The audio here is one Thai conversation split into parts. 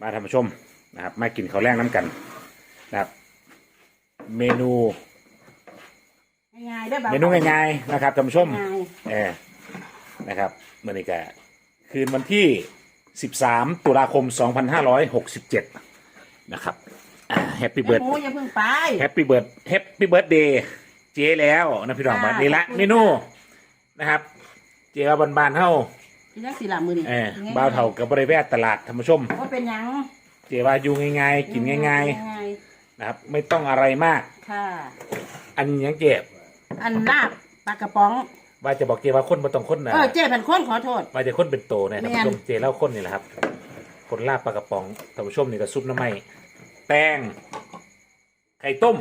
มาท่านผู้ชมนะครับ มากินข้าวแรงน้ำกันนะครับ เมนูง่ายๆได้อบ่าวเมนูง่ายๆนะครับท่านผู้ชมง่ายเออนะครับเมื่อนี้ก็คืนวันที่ 13 ตุลาคม 2567 นะครับแฮปปี้ๆเบิร์ด หมูอย่าเพิ่งไป แฮปปี้เบิร์ดแฮปปี้เบิร์ดเดย์เจ๊แล้วนะพี่น้องค่ะบัดนี้ละขอบคุณ เมนูนะครับ เจ๊ว่าบานๆเท่า กินจังสิล่ะมื้อนี้เออบ้าวเท่ากับบริเวณตลาดท่านผู้ชมว่าเป็นหยังเจ๊ว่าอยู่ง่ายๆกินง่าย ๆนะครับ ไม่ต้องอะไรมาก ๆค่ะ อันหยังเจ็บอันลาบปลากระป๋อง ว่าจะบอกเจ๊ว่าคนบ่ต้องคนนะเออเจ๊เป็นคนขอโทษ ว่าจะคนเป็นโตเนี่ยท่านแม่นผู้ชมเจ๊เล่าคนนี่แหละครับ คนลาบปลากระป๋องท่านผู้ชมนี่ก็ซุปน้ำไหม้แป้งไข่ต้ม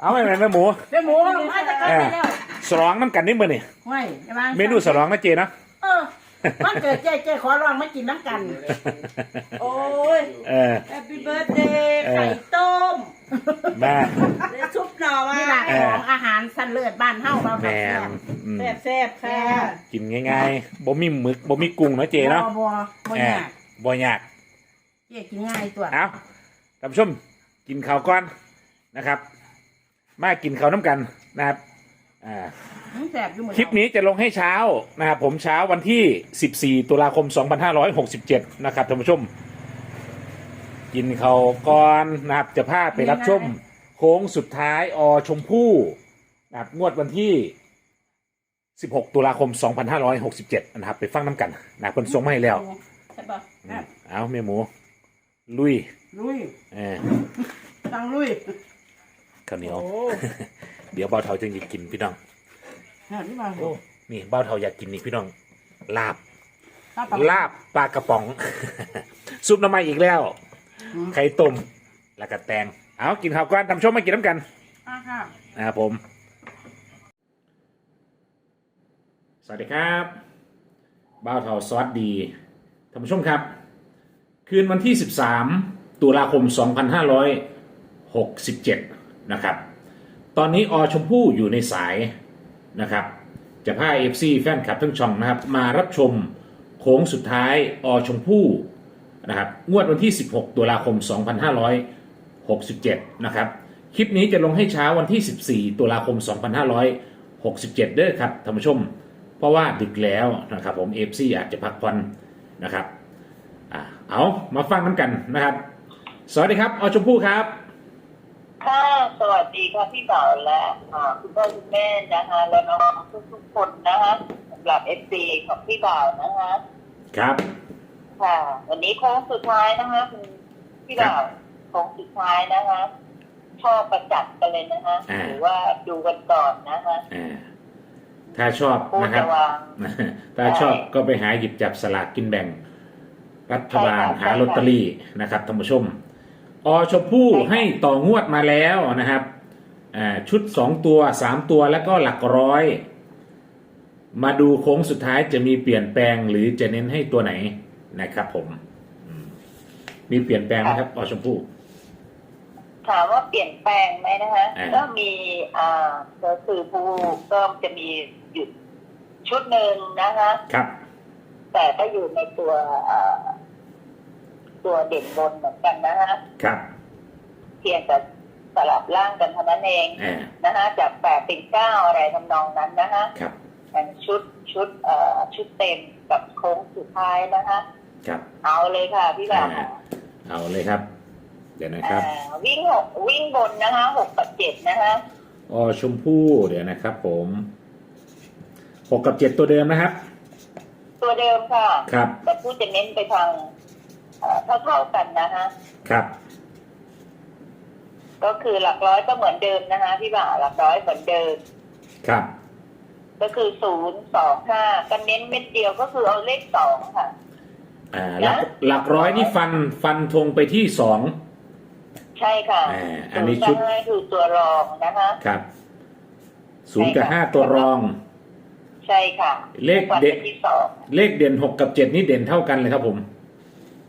เอาไหมแม่หมู เจ้าหมูมาจะกันไปแล้วสลองน้ำกันนี่มือนี่ไว้อย่าวางเมนูสลองนะเจนะเออ มันเกิดเจ๊เจ๊ขอร้องมากินน้ำกัน โอ้ย เออแฮปปี้เบิร์ดเดย์เออ ไข่ต้มแม่และซุปหน่อไม้นี่แหละของอาหารสันเลือดบ้านเฮาเราแมแซ่นบอืมแซ่บแซ่บๆค่ะกินง่ายๆบ่มีหมึกบ่มีกุ้งนะเจเนาะบ่บ่บ่เออยากบ่ยาก เจ๊กินง่ายตัว เอาท่านผู้ชมกินข้าวก่อนนะครับ มากินข้าวน้ำกันนะครับ อ่าอืม แซ่บอยู่หมดคลิปนี้จะลงให้เช้านะครับผมเช้าวันที่ 14 ตุลาคม 2567 นะครับท่านผู้ชม กินข้าวก่อนนะครับจะพาไปรับชม โค้งสุดท้ายอชมพู่นะครับงวดวันที่ 16 ตุลาคม 2567 นะครับไปฟังน้ำกันนะคนส่งมาให้แล้วใช่ปะอืมเอาเมหมู ลุยลุยเออตังลุยข้าวเหนียวโอ้เดี๋ยวเบาเทาจึงจะกินพี่น้อง เห็นป่ะโอ้นี่เบาเทาอยากกินนี่พี่น้อง ลาบ ลาบปลาลาบปลากระป๋อง ซุปน้ำมันอีกแล้วอืมไข่ต้ม แล้วก็แตง เอากินข้าวก่อนทำชมมากินน้ำกันอ่าค่ะนะครับผม สวัสดีครับบ้าวเทาซอสดีท่านผู้ชมครับ คืนวันที่ 13 ตุลาคม 2567 นะครับ ตอนนี้อชมพู่อยู่ในสาย นะครับ จะพาเอฟซีแฟนคลับทั้งช่องนะครับ มารับชมโค้งสุดท้ายอชมพู่นะครับงวดวันที่ 16 ตุลาคม 2567 นะครับ คลิปนี้จะลงให้เช้าวันที่ 14 ตุลาคม 2567 เด้อครับท่านผู้ชม เพราะว่าดึกแล้วนะครับผมเอฟซีอาจจะพักผ่อนนะครับเอามาฟังน้ำกันนะครับ สวัสดีครับอชมพู่ครับ สวัสดีค่ะพี่บ่าวและอ่าคุณพ่อคุณแม่นะคะและน้องทุกๆคนนะคะสำหรับเอฟซีของพี่บ่าวนะคะครับค่ะ วันนี้โค้งสุดท้ายนะคะคุณพี่บ่าวโค้งสุดท้ายนะคะชอบประจัดกันเลยนะคะอ่าหรือว่าดูกันก่อนนะคะอ่าถ้าชอบผู้นะครับจะวางถ้าชอบก็ไปหาหยิบจับสลากกินแบ่ง รัฐบาลใช่ค่ะหาลอตเตอรี่นะครับท่านผู้ชม อชมพู่ใช่ค่ะให้ต่องวดมาแล้วนะครับอ่าชุดสองตัวสามตัวแล้วก็หลักร้อย มาดูโค้งสุดท้ายจะมีเปลี่ยนแปลงหรือจะเน้นให้ตัวไหนนะครับผมอืมมีเปลี่ยนแปลงไหมครับอชมพู่ถามว่าเปลี่ยนแปลงไหมนะคะอ่าก็มีอ่าก็คือผู้ก็จะมีหยุดชุดหนึ่งนะคะ ครับ แต่ก็อยู่ในตัวเอ่อ ตัวเด่นบนเหมือนกันนะฮะครับเพียงแต่สลับร่างกันเท่านั้นเองอ่านะฮะจากแปดเป็นเก้าอะไรทำนองนั้นนะฮะครับเป็นชุดชุดเอ่อชุดเต็มกับโค้งสุดท้ายนะคะครับเอาเลยค่ะพี่บ่าวอ่าเอาเลยครับ เดี๋ยวนะครับอ่าวิ่งหกวิ่งบนนะคะหกกับเจ็ดนะคะอชมพู่เดี๋ยวนะครับ ผมหกกับเจ็ดตัวเดิมนะครับ ตัวเดิมค่ะ ครับ แต่ผู้จะเน้นไปทาง เอ่อเท่าๆกันนะคะครับ ก็คือหลักร้อยก็เหมือนเดิมนะคะพี่บ่าวหลักร้อยเหมือนเดิม ครับ ก็คือศูนย์สองห้าก็เน้นเม็ดเดียวก็คือเอาเลขสองค่ะ อ่าหลักหลักร้อยนี่ฟันฟันธงไปที่สองใช่ค่ะอ่าอันศูนี้นย์ชุกับดห้าคือตัวรองนะคะ ครับศูนย์กับใช่ค่ะห้าตัวรอง ใช่ค่ะ เลขวันเด็ดที่สองเลขเด่นหกกับเจ็ดนี่เด่นเท่ากันเลยครับผม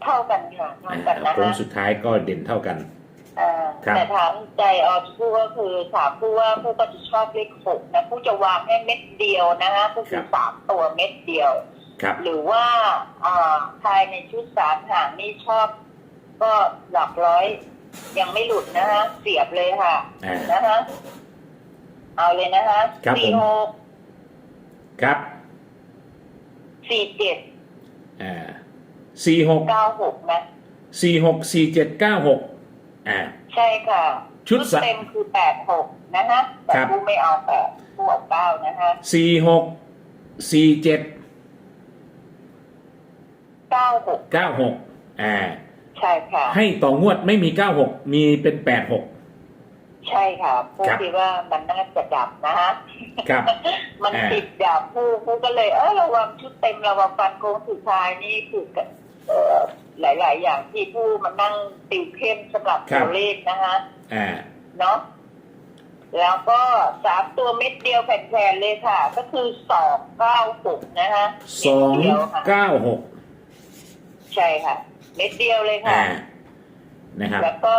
เท่ากันค่ะเท่าอ่ากันนะโค้งคะสุดท้ายก็เด่นเท่ากันอ่าครับแต่ถามใจออผู้ก็คือถามผู้ว่าผู้ก็จะชอบเลขหกนะผู้จะวางให้เม็ดเดียวนะคะก็คือสามตัวเม็ดเดียวครับหรือว่าอ่าภายในชุดสามหางนี่ชอบ ก็หลักร้อย ยังไม่หลุดนะฮะเสียบเลยค่ะอ่านะฮะเอาเลยนะคะครับผมสี่หกครับสี่เจ็ดอ่า สี่หกเก้าหกนะสี่หกสี่เจ็ดเก้าหกอ่า ใช่ค่ะ ชุดสะเต็มคือแปดหกนะฮะแต่ครับ ผู้ไม่เอาแปดผู้เอาเก้านะฮะสี่หกสี่เจ็ดเก้าหกเก้าหกอ่า ใช่ค่ะ ให้ต่องวดไม่มีเก้าหกมีเป็นแปดหก ใช่ค่ะ ผู้ครับ คิดว่ามันน่าจะดับนะฮะ ครับ มันอ่า ติดดับผู้ผู้ก็เลย เออระวังชุดเต็มระวังฟันโค้งสุดท้ายนี่คือเอ่อ หลาย ๆ อย่างที่ผู้มานั่งติวเข้มสำหรับตัวเลขนะฮะอ่าเนาะแล้วก็สามตัวเม็ดเดียวแผ่นๆเลยค่ะ ก็คือสองเก้าหกนะฮะสองเม็ดเดียวค่ะเก้าหกใช่ค่ะ เม็ดเดียวเลยค่ะอ่านะครับ แล้วก็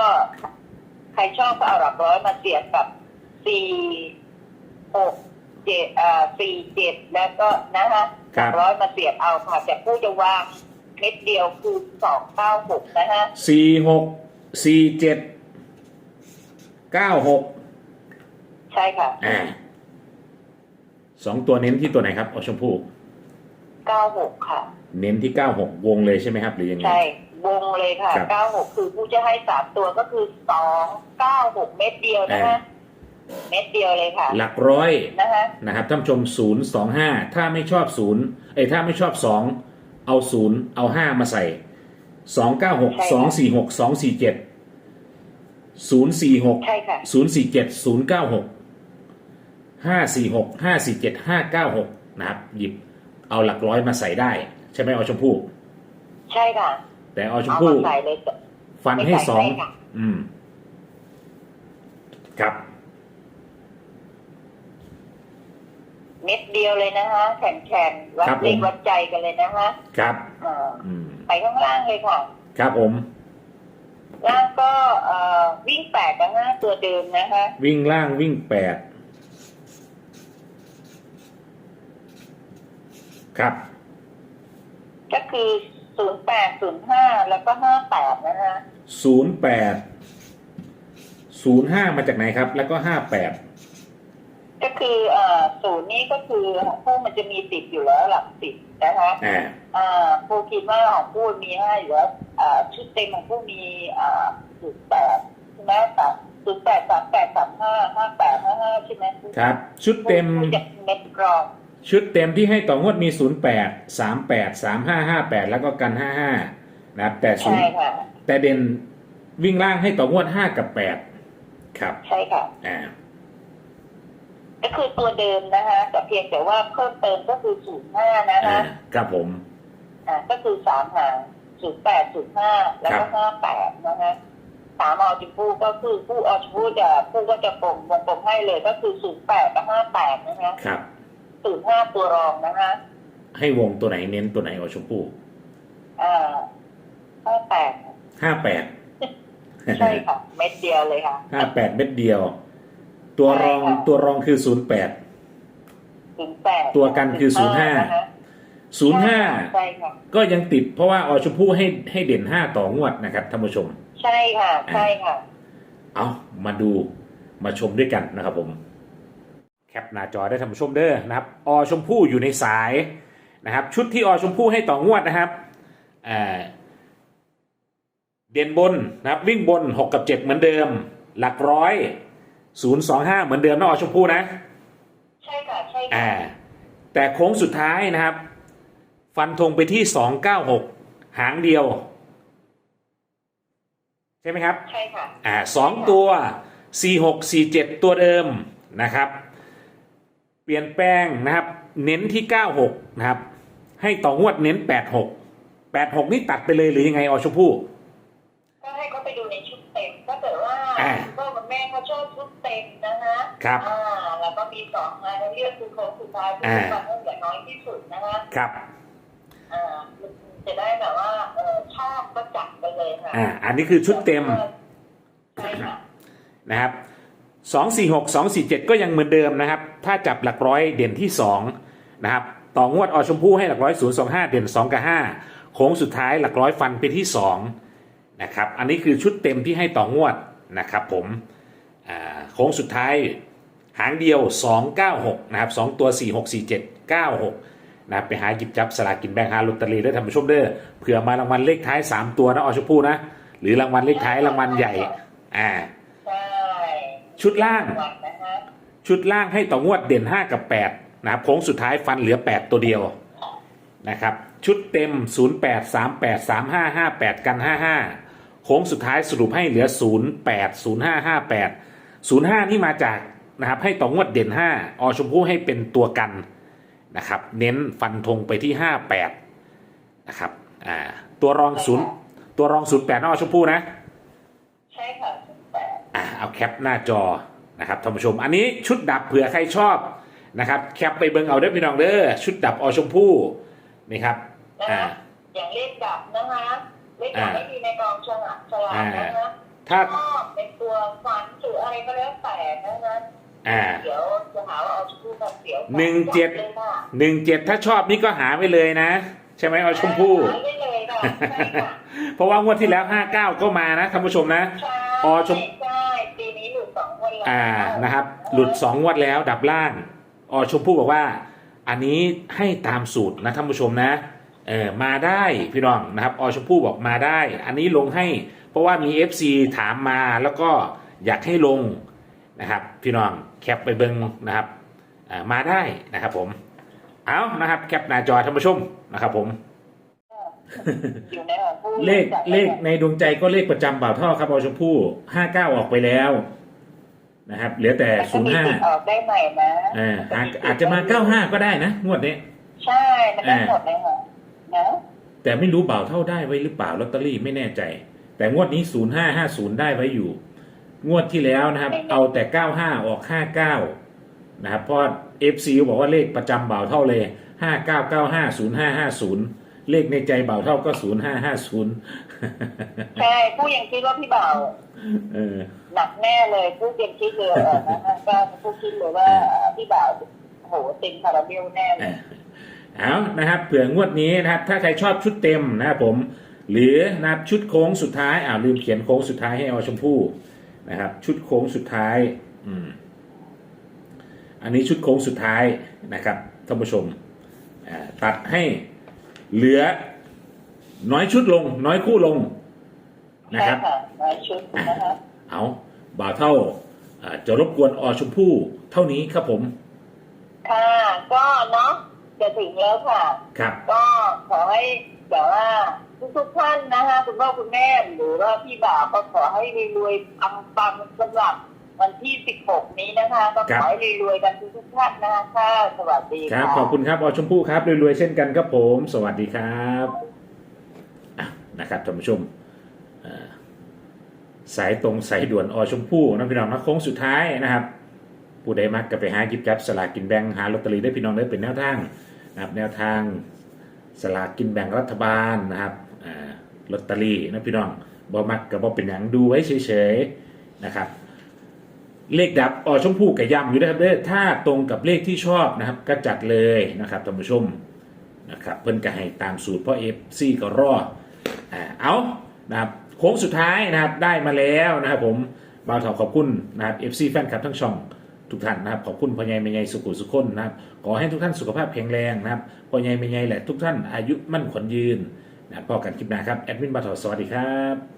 ใครชอบก็เอาหลักร้อยมาเสียบกับสี่หกเจ็ดอ่าสี่เจ็ดแล้วก็นะคะหครัลับกร้อยมาเสียบเอาค่ะแต่ผู้จะวาง เม็ดเดียวคือสองเก้าหกนะคะสี่หกสี่เจ็ดเก้าหกใช่ค่ะอ่าสองตัวเน้นที่ตัวไหนครับอชมพู่เก้าหกค่ะ เน้นที่เก้าหกวงเลยใช่ไหมครับ หรือยังไง ใช่ วงเลยค่ะครับ เก้าหกคือผู้จะให้สามตัวก็คือสองเก้าหกเม็ดเดียวนะคะเม็ดเดียวเลยค่ะ หลักร้อย นะคะนะครับท่านผู้ชมศูนย์สองห้าถ้าไม่ชอบศูนย์เอ้ยถ้าไม่ชอบสอง เอาศูนย์เอาห้ามาใส่สองเก้าหกสองสี่หกสองสี่เจ็ดศูนย์สี่หกใช่ค่ะศูนย์สี่เจ็ดศูนย์เก้าหกห้าสี่หกห้าสี่เจ็ดห้าเก้าหกนะครับ หยิบเอาหลักร้อยมาใส่ได้ ใช่ไหมอชมพู่ใช่ค่ะ แต่อชมเอาพู่มาใส่เลยฟันให้ไม่ใส่สองให้ค่ะอืม ครับ เม็ดเดียวเลยนะคะแข็งแข็งๆวัดครับผมเลขวัดใจกันเลยนะคะครับเอ่ออืมไปข้างล่างเลยค่ะ ครับผมล่างก็เอ่อวิ่งแปดนะฮะตัวเดิมนะคะ วิ่งล่างวิ่งแปดครับ ก็คือศูนย์แปดศูนย์ห้าแล้วก็ห้าแปดนะคะศูนย์แปดศูนย์ห้ามาจากไหนครับ แล้วก็ห้าแปดก็ คือเอ่อศูนย์นี้ก็คือของผู้มันจะมีสิบอยู่แล้วหลักสิบนะคะอ่าอ่าผู้คิดว่าของผู้มีห้าอยู่แล้วอ่าชุดเต็มของผู้มีอ่าศูนย์แปดใช่ไหมสามศูนย์แปดสามแปดสามห้าห้าแปดห้าห้าใช่ไหมครับ ชุดเต็มผู้จะเม็ดกรองชุดเต็มที่ให้ต่องวดมีศูนย์แปดสามแปดสามห้าห้าแปดแล้วก็กันห้าห้านะครับ แต่ศูนใช่ย์ค่ะแต่เด่นวิ่งล่างให้ต่องวดห้ากับแปดครับ ใช่ค่ะอ่า ก็คือตัวเดิมนะคะแต่เพียงแต่ว่าเพิ่มเติมก็คือศูนย์ห้านะอ่าคะครับผมอ่าก็คือสามหางศูนย์แปดศูนย์ห้าแล้วก็ห้าแปดนะคะสามออจิผู้ก็คือผู้ออจิผู้จะผู้ก็จะกลมวงกลมให้เลยก็คือศูนย์แปดกับห้าแปดนะคะครับศูนย์ห้าตัวรองนะคะ ให้วงตัวไหนเน้นตัวไหนอชมพู่อ่าห้าแปดห้าแปดใช่ค่ะเม็ดเดียวเลยค่ะห้าแปดเม็ดเดียว ตัวรองใช่ค่ะตัวรองคือศูนย์แปดศูนย์แปดตัวกันคือ05นะคะศูนย์ห้าใช่ค่ะก็ยังติดเพราะว่าอชมพู่ให้ให้เด่นห้าต่องวดนะครับท่านผู้ชม ใช่ค่ะ ใช่ค่ะ เอามาดูมาชมด้วยกันนะครับผม แคปหน้าจอได้ท่านผู้ชมเด้อนะครับ อชมพู่อยู่ในสายนะครับ ชุดที่อชมพู่ให้ต่องวดนะครับอ่าเด่นบนนะครับ วิ่งบน6กับ7เหมือนเดิม หลักร้อย 025เหมือนเดิมนะอชมพู่นะใช่ค่ะใช่ค่ะอ่าแต่โค้งสุดท้ายนะครับ ฟันธงไปที่296หางเดียว ใช่ไหมครับ ใช่ค่ะอ่าสองตัวสี่หกสี่เจ็ดตัวเดิมนะครับ เปลี่ยนแปลงนะครับ เน้นที่เก้าหกนะครับ ให้ต่องวดเน้นแปดหกแปดหกนี่ตัดไปเลยหรือยังไงอชมพู่ คะครับอ่าแล้วก็มีสองงานแล้วเรียกคือโค้งสุดท้ายคืออ่าฟันให้เหลือน้อยที่สุดนะคะครับอ่าจะได้แบบว่าเออชอบก็จัดไปเลยค่ะอ่าอันนี้คือชุดเต็มใช่ค่ะนะครับสองสี่หกสองสี่เจ็ดก็ยังเหมือนเดิมนะครับ ถ้าจับหลักร้อยเด่นที่สองนะครับต่องวดอชมพู่ให้หลักร้อยศูนย์สองห้าเด่นสองกับห้าโค้งสุดท้ายหลักร้อยฟันไปที่สองนะครับ อันนี้คือชุดเต็มที่ให้ต่องวดนะครับผมอ่าโค้งสุดท้าย หางเดียว 296 นะครับ 2 ตัว 4 6 4 7 9 6 นะครับไปหาหยิบจับสลากกินแบ่งหาลอตเตอรี่ได้ทำชมเด้อเผื่อมารางวัลเลขท้าย 3 ตัวนะอชมพู่นะ หรือรางวัลเลขท้ายรางวัลใหญ่อ่าชุดล่าง ชุดล่างให้ต่องวดเด่น 5 กับ 8 นะครับโค้งสุดท้ายฟันเหลือ 8 ตัวเดียวนะครับชุดเต็ม 08 38 35 58 กัน 55 โค้งสุดท้ายสรุปให้เหลือ 08 05 58 05 นี่มาจาก นะครับให้ต่องวดเด่น 5 อชมพู่ให้เป็นตัวกันนะครับ เน้นฟันธงไปที่ 58 นะครับอ่าตัวรองศูนย์ตัวรอง08นะอชมพู่นะ ใช่ค่ะศูนย์แปดอ่าเอาแคปหน้าจอนะครับท่านผู้ชม อันนี้ชุดดับเผื่อใครชอบนะครับแคปไปเบิ่งเอาเด้อพี่น้องเด้อชุดดับอชมพู่นี่ครับนะอ่าคะอย่างเลขดับนะคะเลขดับอ่าไม่มีในกองฉลากฉลากนะคะถ้าชอบเป็นตัวฝันหรืออะไรก็แล้วแต่นะคะ อ่าเดี๋ยวจะหาว่าเอาชมพู่มาเสียวหนึ่งเจ็ดเลยค่ะหนึ่งเจ็ดถ้าชอบนี่ก็หาไปเลยนะ ใช่ไหมอชมพู่ หาได้เลยค่ะใช่ค่ะเพราะว่างวดที่แล้ว59ก็มานะท่านผู้ชมนะใช่อชม ใช่ปีนี้หลุดสองวันแล้วอ่านะครับ หลุด2งวดแล้วดับล่างอชมพู่บอกว่า อันนี้ให้ตามสูตรนะท่านผู้ชมนะเออมาได้พี่น้องนะครับอชมพู่บอกมาได้ อันนี้ลงให้ เพราะว่ามี FC ถามมาแล้วก็อยากให้ลง นะครับ พี่น้องแคปไปเบิ้งนะครับอ่ามาได้นะครับ ผม เอานะครับ แคปหน้าจอท่านผู้ชมนะครับ ผมอยู่ในของผู้เลขเลขในดวงใจก็เลขประจำบ่าวท่อครับอชมพู่ห้าเก้าออกไปแล้วนะครับ เหลือแต่มันก็ศูนย์มีห้าสิทธิ์ออกได้ใหม่นะอ่าอาจอาจจะมาเก้าห้าก็ได้นะงวดนี้ใช่มันได้หมดเลยค่ะนะแต่ไม่รู้บ่าวเท่าได้ไว้หรือเปล่าลอตเตอรี่ไม่แน่ใจ แต่งวดนี้ศูนย์ห้าห้าศูนย์ได้ไว้อยู่ งวดที่แล้วนะครับ เอาแต่เก้าห้าออกห้าเก้านะครับ เพราะเอฟซีบอกว่าเลขประจำบ่าวเท่าเลยห้าเก้าเก้าห้าศูนย์ห้าห้าศูนย์เลขในใจบ่าวเท่าก็ศูนย์ห้าห้าศูนย์ใช่ผู้ยังคิดว่าพี่บ่าวเออหนักแน่เลยผู้ยังคิดเลยเออนะคะก็ผู้คิดเลยว่าพี่บ่าวโหเต็มคาราเบลแน่เลยเอานะครับเผื่องวดนี้นะครับ ถ้าใครชอบชุดเต็มนะครับผม หรือนะครับชุดโค้งสุดท้ายอ่าลืมเขียนโค้งสุดท้ายให้เอาชมพู่ นะครับ ชุดโค้งสุดท้าย อืม อันนี้ชุดโค้งสุดท้ายนะครับท่านผู้ชมอ่าตัดให้เหลือน้อยชุดลง น้อยคู่ลงนะใช่ครับค่ะหลายชุดนะคะเอาบ่าวเท่าอ่าจะรบกวนอชมพู่เท่านี้ครับผม ค่ะ ก็เนาะจะถึงแล้วค่ะ ครับ ก็ขอให้ แบบว่าทุกๆท่านนะคะคุณพ่อคุณแม่หรือว่าพี่บ่าวก็ขอให้รวยๆปังๆสำหรับวันที่ 16 นี้นะคะ ก็ขอให้รวยๆกันทุกๆท่านนะคะค่ะสวัสดีครับค่ะขอบคุณครับอชมพู่ครับรวยๆเช่นกันครับผม สวัสดีครับอะนะครับท่านผู้ชมอ่าสายตรงสายด่วนอชมพู่นะพี่น้องนะโค้งสุดท้ายนะครับ ผู้ใดมักก็ไปหาหยิบจับสลากกินแบ่งหาลอตเตอรี่ได้พี่น้องได้เป็นแนวทางนะครับแนวทาง สลากกินแบ่งรัฐบาลนะครับลอตเตอรี่นะพี่น้องบ่มักก็บ่เป็นหยังดูไว้เฉยๆนะครับ เลขดับออชมพู่กับยำอยู่นะครับเด้อถ้าตรงกับเลขที่ชอบนะครับ ก็จัดเลยนะครับท่านผู้ชมนะครับเพิ่นก็ให้ตามสูตรเพราะเอฟซีก็รออ่าเอานะครับโค้งสุดท้ายนะครับได้มาแล้วนะครับผมบ่าวถอขอบคุณนะครับเอฟซีแฟนคลับทั้งช่อง ทุกท่านนะครับขอบคุณพ่อใหญ่แม่ใหญ่สุขุสุขคนนะครับขอให้ทุกท่านสุขภาพแข็งแรงนะครับพ่อใหญ่แม่ใหญ่แหละทุกท่านอายุมั่นขวัญยืนนะพอกันคลิปหน้าครับแอดมินบัตรถอสวัสดีครับ